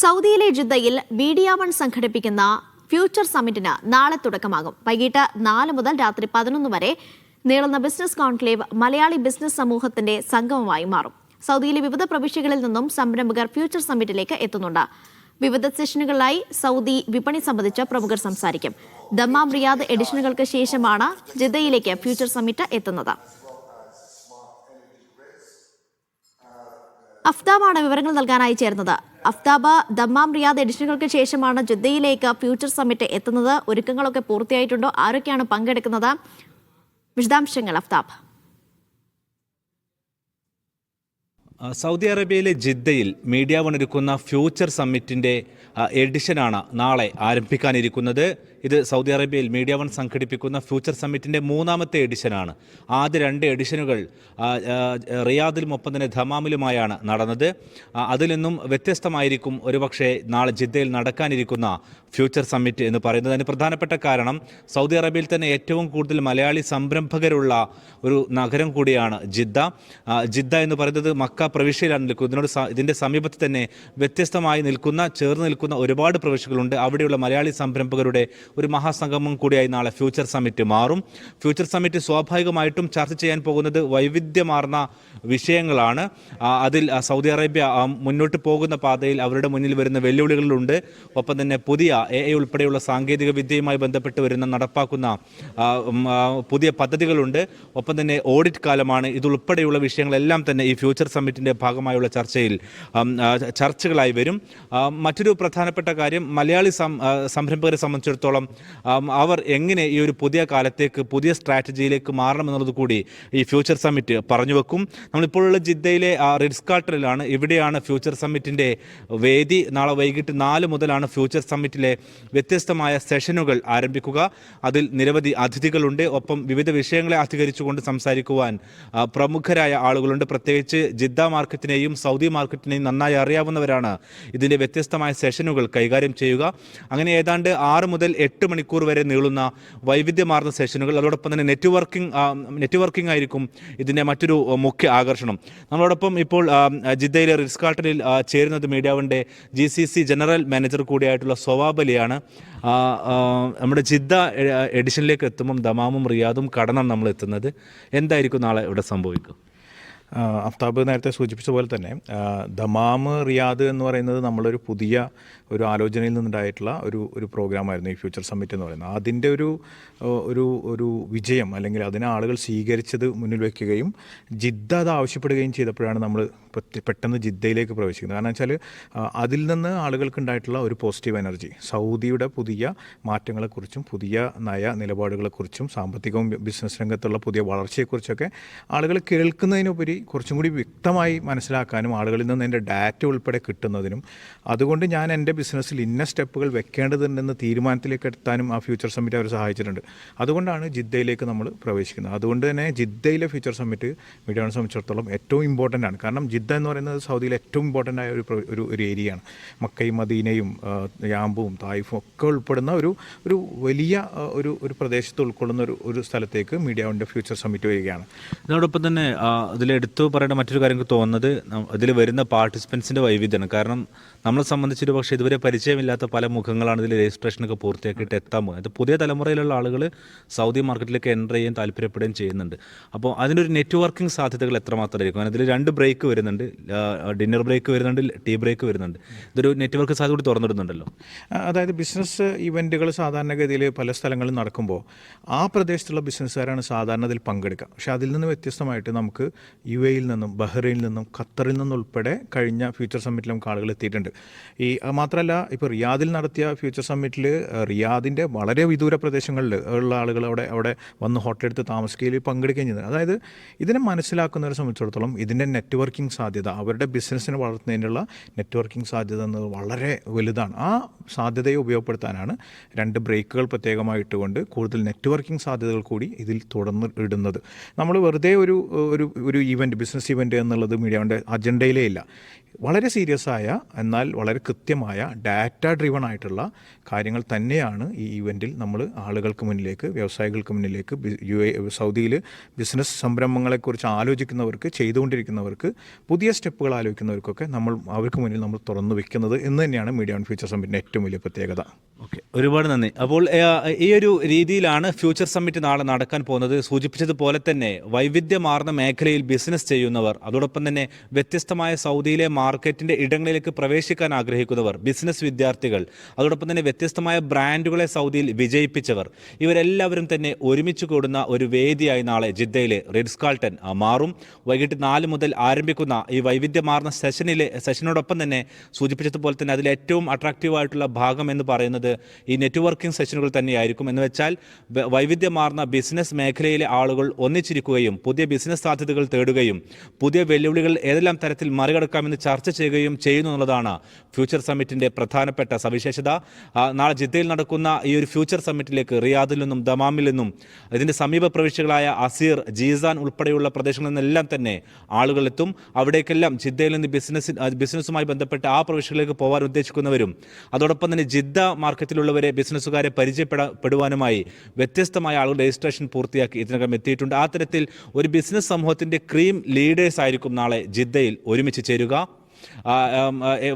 സൗദിയിലെ ജിദ്ദയിൽ media one സംഘടിപ്പിക്കുന്ന ഫ്യൂച്ചർ സമ്മിറ്റിന് നാളെ തുടക്കമാകും. വൈകിട്ട് നാല് മുതൽ രാത്രി പതിനൊന്ന് വരെ നീളുന്ന ബിസിനസ് കോൺക്ലേവ് മലയാളി ബിസിനസ് സമൂഹത്തിന്റെ സംഗമമായി മാറും. സൗദിയിലെ വിവിധ പ്രവിശ്യകളിൽ നിന്നും സംരംഭകർ ഫ്യൂച്ചർ സമ്മിറ്റിലേക്ക് എത്തുന്നുണ്ട്. വിവിധ സെഷനുകളിലായി സൗദി വിപണി സംബന്ധിച്ച് പ്രമുഖർ സംസാരിക്കും. ദമ്മാം റിയാദ് എഡിഷനുകൾക്ക് ശേഷമാണ് ജിദ്ദയിലേക്ക് ഫ്യൂച്ചർ സമ്മിറ്റ് എത്തുന്നത്. അഫ്താബാണ് വിവരങ്ങൾ നൽകാനായി ചേർന്നത് അഫ്താബ ദമ്മാം റിയാദ് എഡിഷനുകൾക്ക് ശേഷമാണ് ജിദ്ദയിലേക്ക് ഫ്യൂച്ചർ സമ്മിറ്റ് എത്തുന്നത്. ഒരുക്കങ്ങളൊക്കെ പൂർത്തിയായിട്ടുണ്ടോ? ആരൊക്കെയാണ് പങ്കെടുക്കുന്നത്? വിശദാംശങ്ങൾ അഫ്താബ് ആ, സൗദി അറേബ്യയിലെ ജിദ്ദയിൽ മീഡിയ വൺ ഒരുക്കുന്ന ഫ്യൂച്ചർ സമ്മിറ്റിന്റെ എഡിഷനാണ് നാളെ ആരംഭിക്കാനിരിക്കുന്നത്. ഇത് സൗദി അറേബ്യയിൽ മീഡിയ വൺ സംഘടിപ്പിക്കുന്ന ഫ്യൂച്ചർ സമ്മിറ്റിന്റെ മൂന്നാമത്തെ എഡിഷനാണ്. ആദ്യ രണ്ട് എഡിഷനുകൾ റിയാദിലും ഒപ്പം തന്നെ ധമാമിലുമായാണ് നടന്നത്. അതിൽ നിന്നും വ്യത്യസ്തമായിരിക്കും ഒരുപക്ഷെ നാളെ ജിദ്ദയിൽ നടക്കാനിരിക്കുന്ന ഫ്യൂച്ചർ സമ്മിറ്റ് എന്ന് പറയുന്നത്. അതിന് പ്രധാനപ്പെട്ട കാരണം സൗദി അറേബ്യയിൽ തന്നെ ഏറ്റവും കൂടുതൽ മലയാളി സംരംഭകരുള്ള ഒരു നഗരം കൂടിയാണ് ജിദ്ദ. ജിദ്ദ എന്ന് പറയുന്നത് മക്ക പ്രവിശ്യയിലാണ് നിൽക്കുന്നത്. ഇതിനോട് ഇതിന്റെ സമീപത്ത് തന്നെ വ്യത്യസ്തമായി നിൽക്കുന്ന ചേർന്ന് നിൽക്കുന്ന ഒരുപാട് പ്രവിശ്യകളുണ്ട്. അവിടെയുള്ള മലയാളി സംരംഭകരുടെ ഒരു മഹാസംഗമം കൂടിയായി നാളെ ഫ്യൂച്ചർ സമ്മിറ്റ് മാറും. ഫ്യൂച്ചർ സമ്മിറ്റ് സ്വാഭാവികമായിട്ടും ചർച്ച ചെയ്യാൻ പോകുന്നത് വൈവിധ്യമാർന്ന വിഷയങ്ങളാണ്. അതിൽ സൗദി അറേബ്യ മുന്നോട്ട് പോകുന്ന പാതയിൽ അവരുടെ മുന്നിൽ വരുന്ന വെല്ലുവിളികളുണ്ട്. ഒപ്പം തന്നെ പുതിയ എ ഐ ഉൾപ്പെടെയുള്ള സാങ്കേതിക വിദ്യയുമായി ബന്ധപ്പെട്ട് വരുന്ന നടപ്പാക്കുന്ന പുതിയ പദ്ധതികളുണ്ട്. ഒപ്പം തന്നെ ഓഡിറ്റ് കാലമാണ്. ഇതുൾപ്പെടെയുള്ള വിഷയങ്ങളെല്ലാം തന്നെ ഈ ഫ്യൂച്ചർ സമ്മിറ്റിന്റെ ഭാഗമായുള്ള ചർച്ചയിൽ ചർച്ചകളായി വരും. മറ്റൊരു പ്രധാനപ്പെട്ട കാര്യം മലയാളി സംരംഭകരെ സംബന്ധിച്ചിടത്തോളം അവർ എങ്ങനെ ഈ ഒരു പുതിയ കാലത്തേക്ക് പുതിയ സ്ട്രാറ്റജിയിലേക്ക് മാറണമെന്നുള്ളത് കൂടി ഈ ഫ്യൂച്ചർ സമ്മിറ്റ് പറഞ്ഞു വെക്കും. നമ്മളിപ്പോഴുള്ള ജിദ്ദയിലെ റിഡ്സ് കാർട്ടറിലാണ് ഇവിടെയാണ് ഫ്യൂച്ചർ സമ്മിറ്റിന്റെ വേദി. നാളെ വൈകിട്ട് നാല് മുതലാണ് ഫ്യൂച്ചർ സമ്മിറ്റിലെ വ്യത്യസ്തമായ സെഷനുകൾ ആരംഭിക്കുക. അതിൽ നിരവധി അതിഥികളുണ്ട്. ഒപ്പം വിവിധ വിഷയങ്ങളെ അധികരിച്ചുകൊണ്ട് സംസാരിക്കുവാൻ പ്രമുഖരായ ആളുകളുണ്ട്. പ്രത്യേകിച്ച് ജിദ്ദ മാർക്കറ്റിനെയും സൗദി മാർക്കറ്റിനെയും നന്നായി അറിയാവുന്നവരാണ്. ഇതിന്റെ വ്യത്യസ്തമായ സെഷനുകൾ കൈകാര്യം ചെയ്യുക. അങ്ങനെ ഏതാണ്ട് ആറ് മുതൽ എട്ട് മണിക്കൂർ വരെ നീളുന്ന വൈവിധ്യമാർന്ന സെഷനുകൾ. അതോടൊപ്പം തന്നെ നെറ്റ്വർക്കിംഗ് നെറ്റ്വർക്കിംഗ് ആയിരിക്കും ഇതിന്റെ മറ്റൊരു മുഖ്യ ആകർഷണം. നമ്മളോടൊപ്പം ഇപ്പോൾ ജിദ്ദയിലെ റിസ്കാർട്ടനിൽ ചേരുന്നത് മീഡിയാവിന്റെ G C C general manager കൂടിയായിട്ടുള്ള സ്വവാബലിയാണ് നമ്മുടെ ജിദ്ദ എഡിഷനിലേക്ക് എത്തുമ്പം ദമാമും റിയാദും കടന്നാണ് നമ്മൾ എത്തുന്നത് എന്തായിരിക്കും നാളെ ഇവിടെ സംഭവിക്കുക? ആ, അഫ്താബ് നേരത്തെ സൂചിപ്പിച്ച പോലെ തന്നെ ദമാമ് റിയാദ് എന്ന് പറയുന്നത് നമ്മളൊരു പുതിയ ഒരു ആലോചനയിൽ നിന്നുണ്ടായിട്ടുള്ള ഒരു ഒരു പ്രോഗ്രാമായിരുന്നു ഈ ഫ്യൂച്ചർ സമ്മിറ്റ് എന്ന് പറയുന്നത്. അതിന്റെ ഒരു ഒരു ഒരു വിജയം അല്ലെങ്കിൽ അതിനെ ആളുകൾ സ്വീകരിച്ചത് മുന്നിൽ വയ്ക്കുകയും ജിദ്ദ അത് ആവശ്യപ്പെടുകയും ചെയ്തപ്പോഴാണ് നമ്മൾ പെട്ടെന്ന് ജിദ്ദയിലേക്ക് പ്രവേശിക്കുന്നത്. കാരണം വെച്ചാൽ അതിൽ നിന്ന് ആളുകൾക്ക് ഉണ്ടായിട്ടുള്ള ഒരു പോസിറ്റീവ് എനർജി സൗദിയുടെ പുതിയ മാറ്റങ്ങളെക്കുറിച്ചും പുതിയ നയ നിലപാടുകളെക്കുറിച്ചും സാമ്പത്തികവും ബിസിനസ് രംഗത്തുള്ള പുതിയ വളർച്ചയെക്കുറിച്ചൊക്കെ ആളുകൾ കേൾക്കുന്നതിനുപരി കുറച്ചും കൂടി വ്യക്തമായി മനസ്സിലാക്കാനും ആളുകളിൽ നിന്ന് എന്റെ ഡാറ്റ ഉൾപ്പെടെ കിട്ടുന്നതിനും അതുകൊണ്ട് ഞാൻ എന്റെ ബിസിനസ്സിൽ ഇന്ന സ്റ്റെപ്പുകൾ വെക്കേണ്ടതുണ്ടെന്ന് തീരുമാനത്തിലേക്ക് എത്താനും ആ ഫ്യൂച്ചർ സമ്മിറ്റ് അവർ സഹായിച്ചിട്ടുണ്ട്. അതുകൊണ്ടാണ് ജിദ്ദയിലേക്ക് നമ്മൾ പ്രവേശിക്കുന്നത്. അതുകൊണ്ട് തന്നെ ജിദ്ദയിലെ ഫ്യൂച്ചർ സമ്മിറ്റ് മീഡിയനെ സംബന്ധിച്ചിടത്തോളം ഏറ്റവും ഇമ്പോർട്ടന്റ് ആണ്. കാരണം ജിദ്ദ എന്ന് പറയുന്നത് സൗദിയിലെ ഏറ്റവും ഇമ്പോർട്ടന്റ് ആയ ഒരു ഒരു ഏരിയയാണ്. മക്കയും മദീനയും യാമ്പും തായിഫും ഒക്കെ ഉൾപ്പെടുന്ന ഒരു ഒരു വലിയ ഒരു ഒരു പ്രദേശത്ത് ഉൾക്കൊള്ളുന്ന ഒരു ഒരു സ്ഥലത്തേക്ക് മീഡിയാവിന്റെ ഫ്യൂച്ചർ സമ്മിറ്റ് വരികയാണ്. അതോടൊപ്പം തന്നെ ആ, ഇതിലെടുത്തു പറയേണ്ട മറ്റൊരു കാര്യം എനിക്ക് തോന്നുന്നത് ഇതിൽ വരുന്ന പാർട്ടിസിപ്പൻസിന്റെ വൈവിധ്യമാണ്. കാരണം നമ്മളെ സംബന്ധിച്ചൊരു പക്ഷേ ഇതുവരെ പരിചയമില്ലാത്ത പല മുഖങ്ങളാണ് ഇതിൽ രജിസ്ട്രേഷനൊക്കെ പൂർത്തിയാക്കിയിട്ട് എത്താൻ പോകുന്നത്. അത് പുതിയ തലമുറയിലുള്ള ആളുകൾ സൗദി മാർക്കറ്റിലേക്ക് എന്റർ ചെയ്യാൻ താല്പര്യപ്പെടുകയും ചെയ്യുന്നുണ്ട്. അപ്പോൾ അതിനൊരു നെറ്റ്വർക്കിംഗ് സാധ്യതകൾ എത്രമാത്രമായിരിക്കും? കാരണം ഇതിൽ രണ്ട് ബ്രേക്ക് വരുന്നുണ്ട്. ഡിന്നർ ബ്രേക്ക് വരുന്നുണ്ട് ടീ ബ്രേക്ക് വരുന്നുണ്ട്. ഇതൊരു നെറ്റ്വർക്ക് സാധ്യത കൂടി തുറന്നിടുന്നുണ്ടല്ലോ. അതായത് ബിസിനസ് ഇവന്റുകൾ സാധാരണഗതിയിൽ പല സ്ഥലങ്ങളിൽ നടക്കുമ്പോൾ ആ പ്രദേശത്തുള്ള ബിസിനസ്സുകാരാണ് സാധാരണ അതിൽ പങ്കെടുക്കുക. പക്ഷേ അതിൽ നിന്ന് വ്യത്യസ്തമായിട്ട് നമുക്ക് യു എയിൽ നിന്നും ബഹ്റൈനിൽ നിന്നും ഖത്തറിൽ നിന്നുൾപ്പെടെ കഴിഞ്ഞ ഫ്യൂച്ചർ സമ്മിറ്റിൽ നമുക്ക് ആളുകൾ എത്തിയിട്ടുണ്ട്. ഈ മാത്രമല്ല ഇപ്പോൾ റിയാദിൽ നടത്തിയ ഫ്യൂച്ചർ സമ്മിറ്റിൽ റിയാദിന്റെ വളരെ വിദൂര പ്രദേശങ്ങളിൽ ഉള്ള ആളുകൾ അവിടെ അവിടെ വന്ന് ഹോട്ടലെടുത്ത് താമസിക്കുകയിൽ പങ്കെടുക്കുകയും ചെയ്യുന്നത് അതായത് ഇതിനെ മനസ്സിലാക്കുന്നവരെ സംബന്ധിച്ചിടത്തോളം ഇതിന്റെ നെറ്റ്വർക്കിംഗ് സാധ്യത അവരുടെ ബിസിനസ്സിനെ വളർത്തുന്നതിനുള്ള നെറ്റ്വർക്കിംഗ് സാധ്യത എന്നത് വളരെ വലുതാണ്. ആ സാധ്യതയെ ഉപയോഗപ്പെടുത്താനാണ് രണ്ട് ബ്രേക്കുകൾ പ്രത്യേകമായിട്ടുകൊണ്ട് കൂടുതൽ നെറ്റ്വർക്കിംഗ് സാധ്യതകൾ കൂടി ഇതിൽ തുടർന്ന് ഇടുന്നത്. നമ്മൾ വെറുതെ ഒരു ഒരു ഒരു ഇവന്റ് ബിസിനസ് ഇവന്റ് എന്നുള്ളത് മീഡിയയുടെ അജണ്ടയിലേ ഇല്ല. വളരെ സീരിയസ് ആയ എന്നാൽ വളരെ കൃത്യമായ ഡാറ്റ ഡ്രിവൺ ആയിട്ടുള്ള കാര്യങ്ങൾ തന്നെയാണ് ഈ ഇവന്റിൽ നമ്മൾ ആളുകൾക്ക് മുന്നിലേക്ക് വ്യവസായികൾക്ക് മുന്നിലേക്ക് യു എ സൗദിയിൽ ബിസിനസ് സംരംഭങ്ങളെക്കുറിച്ച് ആലോചിക്കുന്നവർക്ക് ചെയ്തുകൊണ്ടിരിക്കുന്നവർക്ക് പുതിയ സ്റ്റെപ്പുകൾ ആലോചിക്കുന്നവർക്കൊക്കെ നമ്മൾ അവർക്ക് മുന്നിൽ നമ്മൾ തുറന്നു വെക്കുന്നത് എന്ന് തന്നെയാണ് മീഡിയ ഓൺ ഫ്യൂച്ചർ സമ്മിറ്റിന്റെ ഏറ്റവും വലിയ പ്രത്യേകത. ഓക്കെ. ഒരുപാട് നന്ദി. അപ്പോൾ ഈ ഒരു രീതിയിലാണ് ഫ്യൂച്ചർ സമ്മിറ്റ് നാളെ നടക്കാൻ പോകുന്നത്. സൂചിപ്പിച്ചതുപോലെ തന്നെ വൈവിധ്യമാർന്ന മേഖലയിൽ ബിസിനസ് ചെയ്യുന്നവർ അതോടൊപ്പം തന്നെ വ്യത്യസ്തമായ സൗദിയിലെ മാർക്കറ്റിന്റെ ഇടങ്ങളിലേക്ക് പ്രവേശിക്കാൻ ആഗ്രഹിക്കുന്നവർ ബിസിനസ് വിദ്യാർത്ഥികൾ അതോടൊപ്പം തന്നെ വ്യത്യസ്തമായ ബ്രാൻഡുകളെ സൗദിയിൽ വിജയിപ്പിച്ചവർ ഇവരെല്ലാവരും തന്നെ ഒരുമിച്ച് കൂടുന്ന ഒരു വേദിയായി നാളെ ജിദ്ദയിലെ റിഡ്സ് കാൾട്ടൻ മാറും. വൈകിട്ട് നാല് മുതൽ ആരംഭിക്കുന്ന ഈ വൈവിധ്യമാർന്ന സെഷനിലെ സെഷനോടൊപ്പം തന്നെ സൂചിപ്പിച്ചതുപോലെ തന്നെ അതിൽ ഏറ്റവും അട്രാക്റ്റീവ് ആയിട്ടുള്ള ഭാഗം എന്ന് പറയുന്നത് ഈ നെറ്റ്വർക്കിംഗ് സെഷനുകൾ തന്നെയായിരിക്കും. എന്ന് വെച്ചാൽ വൈവിധ്യമാർന്ന ബിസിനസ് മേഖലയിലെ ആളുകൾ ഒന്നിച്ചിരിക്കുകയും പുതിയ ബിസിനസ് സാധ്യതകൾ തേടുകയും പുതിയ വെല്ലുവിളികൾ ഏതെല്ലാം തരത്തിൽ മറികടക്കാമെന്ന് ചർച്ച ചെയ്യുകയും ചെയ്യുന്നു എന്നുള്ളതാണ് ഫ്യൂച്ചർ സമ്മിറ്റിന്റെ പ്രധാനപ്പെട്ട സവിശേഷത. നാളെ ജിദ്ദയിൽ നടക്കുന്ന ഈ ഒരു ഫ്യൂച്ചർ സമ്മിറ്റിലേക്ക് റിയാദിൽ നിന്നും ദമാമിൽ നിന്നും ഇതിന്റെ സമീപ പ്രവിശ്യകളായ അസീർ ജീസാൻ ഉൾപ്പെടെയുള്ള പ്രദേശങ്ങളിൽ നിന്നെല്ലാം തന്നെ ആളുകളെത്തും അവിടേക്കെല്ലാം ജിദ്ദയിൽ നിന്ന് ബിസിനസ് ബിസിനസ്സുമായി ബന്ധപ്പെട്ട് ആ പ്രവിശ്യകളിലേക്ക് പോകാൻ ഉദ്ദേശിക്കുന്നവരും അതോടൊപ്പം തന്നെ ജിദ്ദ മാർക്കറ്റിലുള്ളവരെ ബിസിനസ്സുകാരെ പരിചയപ്പെടപ്പെടുവാനുമായി വ്യത്യസ്തമായ ആളുകൾ രജിസ്ട്രേഷൻ പൂർത്തിയാക്കി ഇതിനകം എത്തിയിട്ടുണ്ട്. ആ തരത്തിൽ ഒരു ബിസിനസ് സമൂഹത്തിന്റെ ക്രീം ലീഡേഴ്സ് ആയിരിക്കും നാളെ ജിദ്ദയിൽ ഒരുമിച്ച് ചേരുക.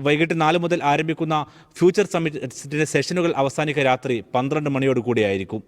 വൈകിട്ട് നാല് മുതൽ ആരംഭിക്കുന്ന ഫ്യൂച്ചർ സമ്മിറ്റിന്റെ സെഷനുകൾ അവസാനിക്കുക രാത്രി പന്ത്രണ്ട് മണിയോട് കൂടിയായിരിക്കും.